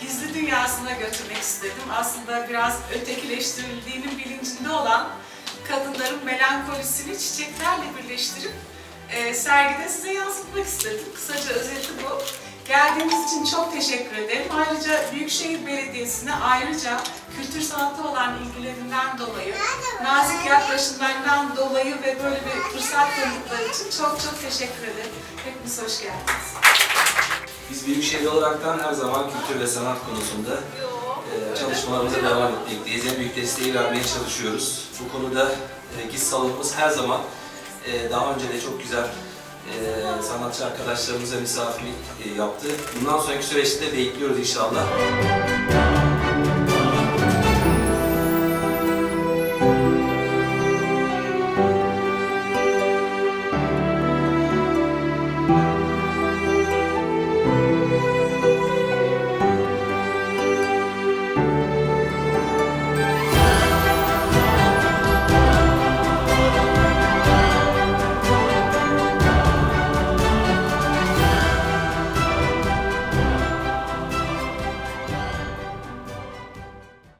gizli dünyasına götürmek istedim. Aslında biraz ötekileştirildiğinin bilincinde olan kadınların melankolisini çiçeklerle birleştirip e, sergide size yansıtmak istedim. Kısaca özeti bu. Geldiğiniz için çok teşekkür ederim. Ayrıca Büyükşehir Belediyesi'ne ayrıca kültür sanatta olan ilgilerinden dolayı, nazik yaklaşımlarından dolayı ve böyle bir fırsat tanıdıkları için çok çok teşekkür ederim. Hepiniz hoş geldiniz. Biz Büyükşehir olaraktan her zaman kültür ve sanat konusunda e, çalışmalarımıza devam etmekteyiz. En büyük desteği vermeye çalışıyoruz. Bu konuda e, salonumuz her zaman e, daha önce de çok güzel e, sanatçı arkadaşlarımıza misafirlik e, yaptı. Bundan sonraki süreçte de bekliyoruz inşallah.